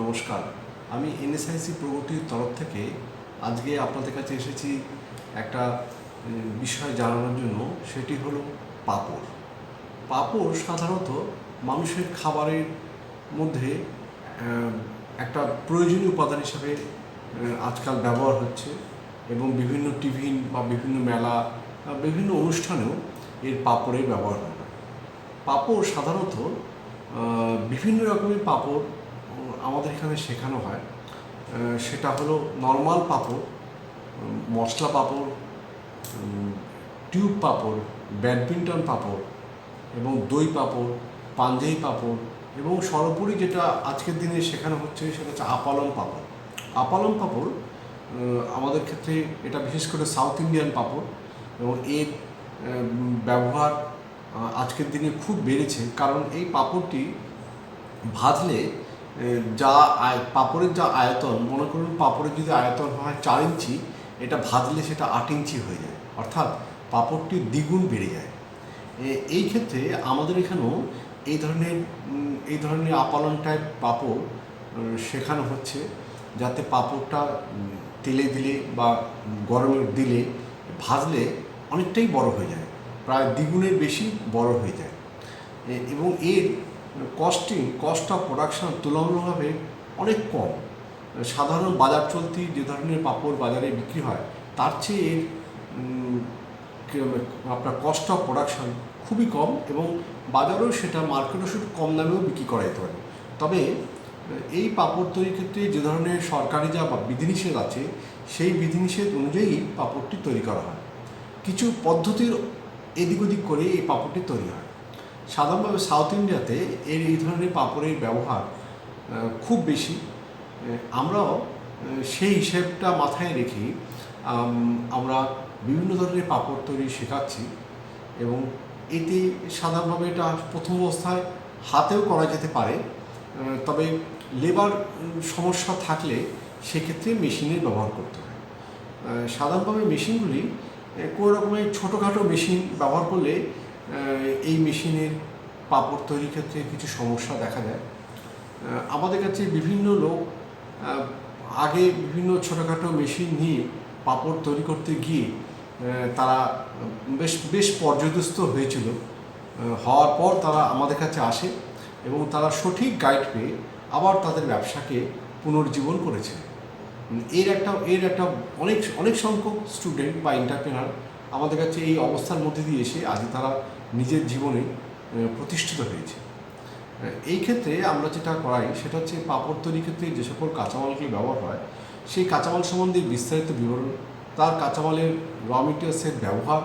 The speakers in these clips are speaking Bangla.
নমস্কার। আমি এনএসআইসি প্রগতির তরফ থেকে আজকে আপনাদের কাছে এসেছি একটা বিষয় জানানোর জন্য, সেটি হলো পাঁপড়। পাঁপড় সাধারণত মানুষের খাবারের মধ্যে একটা প্রয়োজনীয় উপাদান হিসাবে আজকাল ব্যবহার হচ্ছে এবং বিভিন্ন টিফিন বা বিভিন্ন মেলা বিভিন্ন অনুষ্ঠানেও এর পাঁপড়ের ব্যবহার হয়। পাঁপড় সাধারণত বিভিন্ন রকমের পাঁপড় আমাদের এখানে শেখানো হয়। সেটা হলো normal papad masala papad tube papad badminton papad এবং দই পাঁপড়, পাঞ্জাবি পাঁপড় এবং সর্বোপরি যেটা আজকের দিনে শেখানো হচ্ছে সেটা হচ্ছে আপালম পাঁপড়। আপালম পাঁপড় আমাদের ক্ষেত্রে এটা বিশেষ করে সাউথ ইন্ডিয়ান পাঁপড় এবং এর ব্যবহার আজকের দিনে খুব বেড়েছে। কারণ এই পাঁপড়টি ভাজলে যা পাঁপড়ের যা আয়তন, মনে করুন পাপড়ের যদি আয়তন হয় চার ইঞ্চি, এটা ভাজলে সেটা আট ইঞ্চি হয়ে যায়। অর্থাৎ পাপড়টি দ্বিগুণ বেড়ে যায়। এই ক্ষেত্রে আমাদের এখানেও এই ধরনের এই ধরনের আপালন টাইপ পাঁপড় শেখানো হচ্ছে যাতে পাপড়টা তেলে দিলে বা গরমে দিলে ভাজলে অনেকটাই বড় হয়ে যায়, প্রায় দ্বিগুণের বেশি বড় হয়ে যায়। এবং এর কস্টিং কস্ট অফ প্রোডাকশন তুলনামূলকভাবে অনেক কম। সাধারণ বাজার চলতি যে ধরনের পাপড় বাজারে বিক্রি হয়, তার চেয়ে আপনার কস্ট অফ প্রোডাকশন খুবই কম এবং বাজারেও সেটা মার্কেটও সেটা কম দামেও বিক্রি করা যেতে পারে তবে, এই পাপড় তৈরির ক্ষেত্রে যে ধরনের সরকারি যা বিধিনিষেধ আছে, সেই বিধিনিষেধ অনুযায়ী পাপড়টি তৈরি করা হয়। কিছু পদ্ধতির এদিক ওদিক করে এই পাপড়টি তৈরি হয়। সাধারণভাবে সাউথ ইন্ডিয়াতে এর এই ধরনের পাপড়ের ব্যবহার খুব বেশি। আমরাও সেই হিসেবটা মাথায় রেখে আমরা বিভিন্ন ধরনের পাপড় তৈরি শেখাচ্ছি এবং এতে সাধারণভাবে এটা প্রথম অবস্থায় হাতেও করা যেতে পারে। তবে লেবার সমস্যা থাকলে সেক্ষেত্রে মেশিনের ব্যবহার করতে হয়। সাধারণভাবে মেশিনগুলি কোনো রকমের ছোটোখাটো মেশিন ব্যবহার করলে এই মেশিনের পাপড় তৈরির ক্ষেত্রে কিছু সমস্যা দেখা আহ, আমাদের কাছে বিভিন্ন লোক আগে বিভিন্ন ছোটোখাটো মেশিন নিয়ে পাপড় তৈরি করতে গিয়ে তারা বেশ বেশ পর্যদস্ত হয়েছিল। হওয়ার পর তারা আমাদের কাছে আসে এবং তারা সঠিক গাইড পেয়ে আবার তাদের ব্যবসাকে পুনর্জীবন করেছে। এর একটা এর একটা অনেক অনেক সংখ্যক স্টুডেন্ট বা এন্টারপ্রেনার আমাদের কাছে এই অবস্থার মধ্যে দিয়ে এসে আজ তারা নিজের জীবনে প্রতিষ্ঠিত হয়েছে। এই ক্ষেত্রে আমরা যেটা করাই, সেটা হচ্ছে পাপড় তৈরির ক্ষেত্রে যে সকল কাঁচামালগুলি ব্যবহার হয়, সেই কাঁচামাল সম্বন্ধে বিস্তারিত বিবরণ, তার কাঁচামালের র মেটেরিয়ালসের ব্যবহার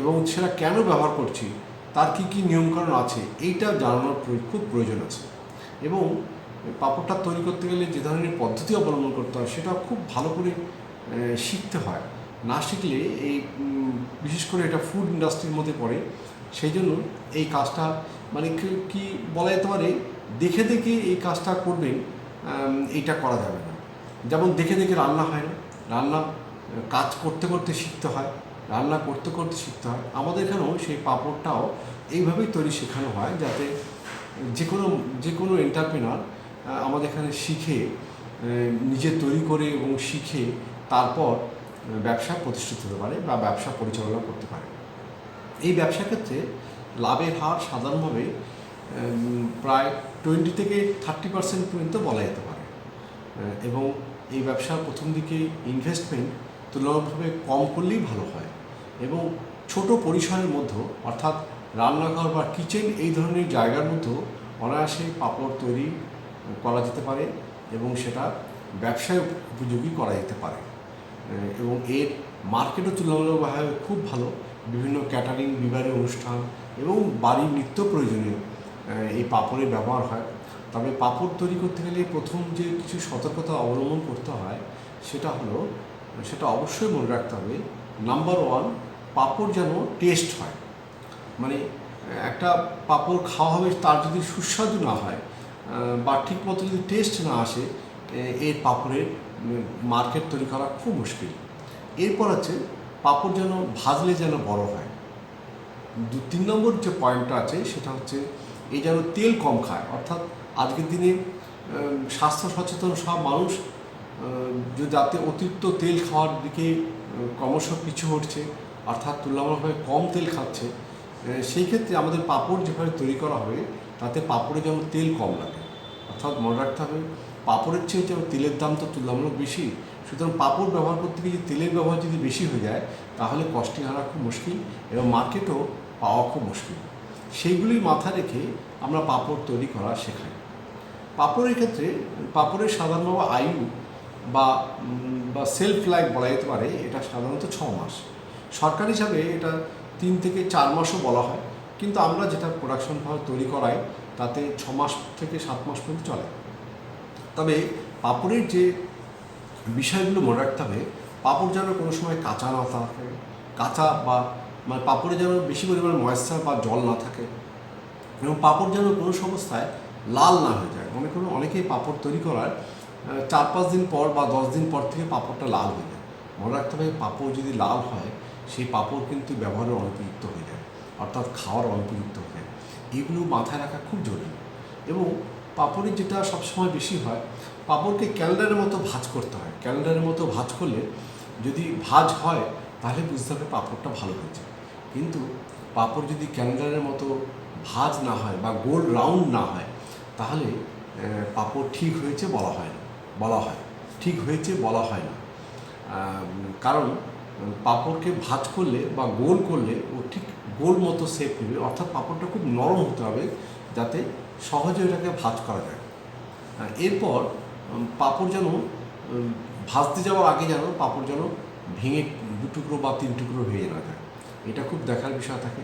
এবং সেটা কেন ব্যবহার করছি, তার কী কী নিয়মকানুন আছে, এইটা জানানোর খুব প্রয়োজন আছে। এবং পাপড়টা তৈরি করতে গেলে যে ধরনের পদ্ধতি অবলম্বন করতে হয়, সেটা খুব ভালো করে শিখতে হয়। না শিখলে এই বিশেষ করে এটা ফুড ইন্ডাস্ট্রির মধ্যে পড়ে, সেই জন্য এই কাজটা মানে কি- বলা যেতে পারে, দেখে দেখে এই কাজটা করবেন এইটা করা যাবে না। যেমন দেখে দেখে রান্না হয় না, রান্না, কাজ করতে করতে শিখতে হয়, রান্না করতে করতে শিখতে হয়। আমাদের এখানেও সেই পাঁপড়টাও এইভাবেই তৈরি শেখানো হয়, যাতে যে কোনো যে কোনো এন্টারপ্রেনার আমাদের এখানে শিখে নিজে তৈরি করে এবং শিখে, তারপর ব্যবসা প্রতিষ্ঠিত হতে পারে বা ব্যবসা পরিচালনা করতে পারে। এই ব্যবসা ক্ষেত্রে লাভের হার সাধারণভাবে প্রায় টোয়েন্টি থেকে থার্টি পার্সেন্ট পর্যন্ত বলা যেতে পারে। এবং এই ব্যবসার প্রথম দিকে ইনভেস্টমেন্ট তুলনামূলকভাবে কম করলেই ভালো হয় এবং ছোট পরিসরের মধ্যে, অর্থাৎ রান্নাঘর বা কিচেন এই ধরনের জায়গার মধ্যেও অনায়াসে পাপড় তৈরি করা যেতে পারে এবং সেটা ব্যবসায় উপযোগী করা যেতে পারে। এবং এর মার্কেটও তুলনামূলকভাবে খুব ভালো। বিভিন্ন ক্যাটারিং বিবাহের অনুষ্ঠান এবং বাড়ির নিত্য প্রয়োজনীয় এই পাপড়ের ব্যবহার হয়। তবে পাপড় তৈরি করতে গেলে প্রথম যে কিছু সতর্কতা অবলম্বন করতে হয়, সেটা হলো, সেটা অবশ্যই মনে রাখতে হবে নাম্বার ওয়ান পাপড় যেন টেস্ট হয়। মানে একটা পাপড় খাওয়া হবে তার যদি সুস্বাদু না হয় বা ঠিক মতো যদি টেস্ট না আসে এর পাপড়ের মার্কেট তৈরি করা খুব মুশকিল। এরপর আছে, পাপড় যেন, ভাজলে যেন বড় হয়। দু, তিন নম্বর যে পয়েন্টটা আছে, সেটা হচ্ছে এই যেন তেল কম খায়। অর্থাৎ আজকের দিনে স্বাস্থ্য সচেতন সব মানুষ যাতে অতিরিক্ত তেল খাওয়ার দিকে ক্রমশ পিছু হটছে, অর্থাৎ তুলনামূলকভাবে কম তেল খাচ্ছে সেই ক্ষেত্রে আমাদের পাঁপড় যেভাবে তৈরি করা হবে, তাতে পাঁপড়ে যেন তেল কম লাগে। অর্থাৎ মনে রাখতে হবে পাঁপড়ের চেয়ে যেন তেলের দাম তো তুলনামূলক বেশি, সুতরাং পাপড় ব্যবহার করতে গিয়ে তেলের ব্যবহার যদি বেশি হয়ে যায়, তাহলে কস্টিং আনা খুব মুশকিল এবং মার্কেটও পাওয়া খুব মুশকিল। সেইগুলি মাথায় রেখে আমরা পাপড় তৈরি করা শেখাই। পাপড়ের ক্ষেত্রে, পাপড়ের সাধারণত আয়ু বা বা সেলফ লাইফ বলা যেতে পারে, এটা সাধারণত ছ মাস। সরকারি হিসাবে এটা তিন থেকে চার মাসও বলা হয়, কিন্তু আমরা যেটা প্রোডাকশন তৈরি করাই, তাতে ছ মাস থেকে সাত মাস পর্যন্ত চলে। তবে পাপড়ের যে বিষয়গুলো মনে রাখতে হবে, পাপড় যেন কোনো সময় কাঁচা না থাকে, কাঁচা বা মানে পাঁপড়ে যেন বেশি পরিমাণে ময়েশ্চার বা জল না থাকে এবং পাপড় যেন কোনো অবস্থায় লাল না হয়ে যায়। মনে করুন, অনেকেই পাপড় তৈরি করার চার পাঁচ দিন পর বা দশ দিন পর থেকে পাপড়টা লাল হয়ে যায়। মনে রাখতে হবে, পাপড় যদি লাল হয়, সেই পাপড় কিন্তু ব্যবহারের অনুপযুক্ত হয়ে যায়, অর্থাৎ খাওয়ার অনুপযুক্ত হয়ে যায়। এগুলো মাথায় রাখা খুব জরুরি এবং পাঁপড়ের যেটা সবসময় বেশি হয়, পাঁপড়কে ক্যালেন্ডারের মতো ভাজ করতে হয়। ক্যালেন্ডারের মতো ভাজ করলে যদি ভাজ হয়, তাহলে বুঝতে হবে পাপড়টা ভালো হয়েছে। কিন্তু পাঁপড় যদি ক্যালেন্ডারের মতো ভাজ না হয় বা গোল রাউন্ড না হয়, তাহলে পাঁপড় ঠিক হয়েছে বলা হয় না, বলা হয়। ঠিক হয়েছে বলা হয় না। কারণ, পাপড়কে ভাজ করলে বা গোল করলে ও ঠিক গোল মতো শেপ নেবে। অর্থাৎ পাঁপড়টা খুব নরম হতে হবে। যাতে সহজে ওটাকে ভাজ করা যায়। এরপর পাঁপড় যেন ভাজতে যাওয়ার আগে যেন পাঁপড় যেন ভেঙে দু টুকরো বা তিন টুকরো হয়ে না যায়। এটা খুব দেখার বিষয় থাকে।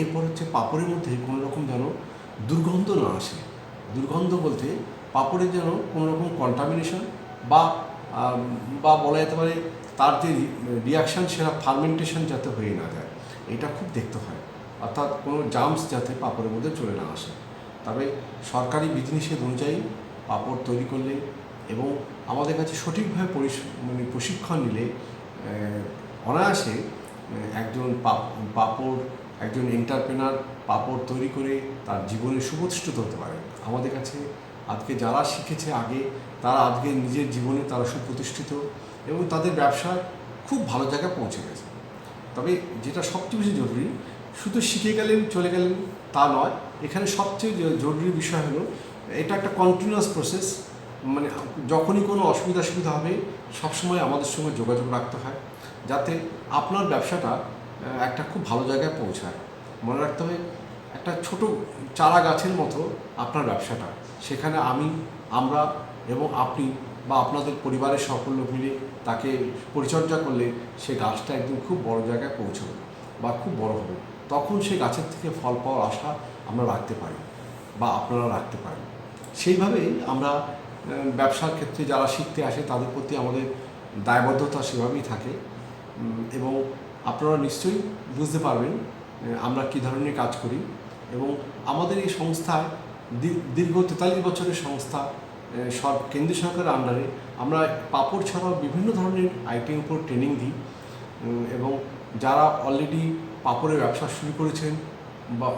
এরপর হচ্ছে পাঁপড়ের মধ্যে কোনো রকম যেন দুর্গন্ধ না আসে। দুর্গন্ধ বলতে পাঁপড়ের যেন কোনো রকম কন্টামিনেশন বা বা বলা যেতে পারে তার যে রিয়াকশান সেটা ফার্মেন্টেশন যাতে হয়ে না যায়। এটা খুব দেখতে হয়। অর্থাৎ কোনো জামস যাতে পাপড়ের মধ্যে চলে না আসে। তবে সরকারি বিধিনিষেধ অনুযায়ী পাপড় তৈরি করলে এবং আমাদের কাছে সঠিকভাবে মানে প্রশিক্ষণ নিলে অনায়াসে একজন পাপ- পাঁপড়, একজন এন্টারপ্রেনার পাপড় তৈরি করে তার জীবনে সুপ্রতিষ্ঠিত হতে পারে। আমাদের কাছে আজকে যারা শিখেছে আগে, তারা আজকে নিজের জীবনে তারা সুপ্রতিষ্ঠিত এবং তাদের ব্যবসা খুব ভালো জায়গায় পৌঁছে গেছে। তবে যেটা সবচেয়ে বেশি জরুরি শুধু শিখে গেলেন, চলে গেলেন তা নয়। এখানে সবচেয়ে জরুরি বিষয় হলো, এটা একটা কন্টিনিউয়াস প্রসেস মানে যখনই কোনো অসুবিধা সুবিধা হবে, সবসময় আমাদের সঙ্গে যোগাযোগ রাখতে হয়, যাতে আপনার ব্যবসাটা একটা খুব ভালো জায়গায় পৌঁছায়। মনে রাখতে হবে, একটা ছোট চারা গাছের মতো আপনার ব্যবসাটা। সেখানে আমি, আমরা এবং আপনি বা আপনাদের পরিবারের সকল লোক মিলে তাকে পরিচর্যা করলে সে গাছটা একদিন খুব বড় জায়গায় পৌঁছবে বা খুব বড় হবে। তখন সেই গাছের থেকে ফল পাওয়ার আশা আমরা রাখতে পারি বা আপনারা রাখতে পারেন। সেইভাবেই আমরা ব্যবসার ক্ষেত্রে যারা শিখতে আসে তাদের প্রতি আমাদের দায়বদ্ধতা সেভাবেই থাকে। এবং আপনারা নিশ্চয়ই বুঝতে পারবেন আমরা কী ধরনের কাজ করি এবং আমাদের এই সংস্থায় দীর্ঘ তেতাল্লিশ বছরের সংস্থা সব কেন্দ্রীয় সরকারের আন্ডারে আমরা পাপড় ছাড়াও বিভিন্ন ধরনের আইটেম উপর ট্রেনিং দিই। এবং যারা অলরেডি পাপড়ের ব্যবসা শুরু করেছেন বা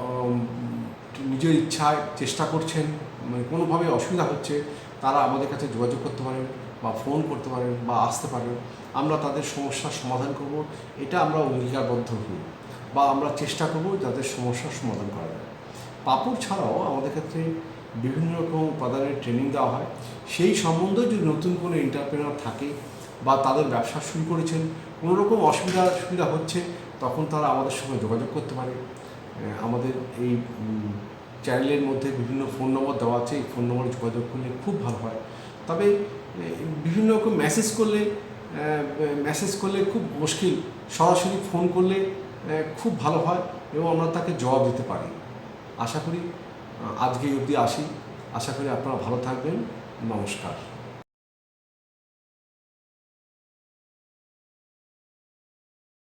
নিজের ইচ্ছায় চেষ্টা করছেন মানে কোনোভাবে অসুবিধা হচ্ছে, তারা আমাদের কাছে যোগাযোগ করতে পারেন বা ফোন করতে পারেন বা আসতে পারেন, আমরা তাদের সমস্যার সমাধান করব। এটা আমরা অঙ্গীকারবদ্ধ হই বা আমরা চেষ্টা করব যাদের সমস্যার সমাধান করা যায় পাপড় ছাড়াও আমাদের ক্ষেত্রে বিভিন্ন রকম উপাদানের ট্রেনিং দেওয়া হয়। সেই সম্বন্ধে যদি নতুন কোনো এন্টারপ্রেনার থাকে বা তাদের ব্যবসা শুরু করেছেন, কোনো রকম অসুবিধা, সুবিধা হচ্ছে, তখন তারা আমাদের সঙ্গে যোগাযোগ করতে পারে। আমাদের এই চ্যানেলের মধ্যে বিভিন্ন ফোন নম্বর দেওয়া আছে, এই ফোন নম্বরে যোগাযোগ করলে খুব ভালো হয়। তবে বিভিন্ন রকম মেসেজ করলে মেসেজ করলে খুব মুশকিল। সরাসরি ফোন করলে খুব ভালো হয় এবং আমরা তাকে জবাব দিতে পারি। আশা করি আজকে অবধি আসি। আশা করি আপনারা ভালো থাকবেন। নমস্কার।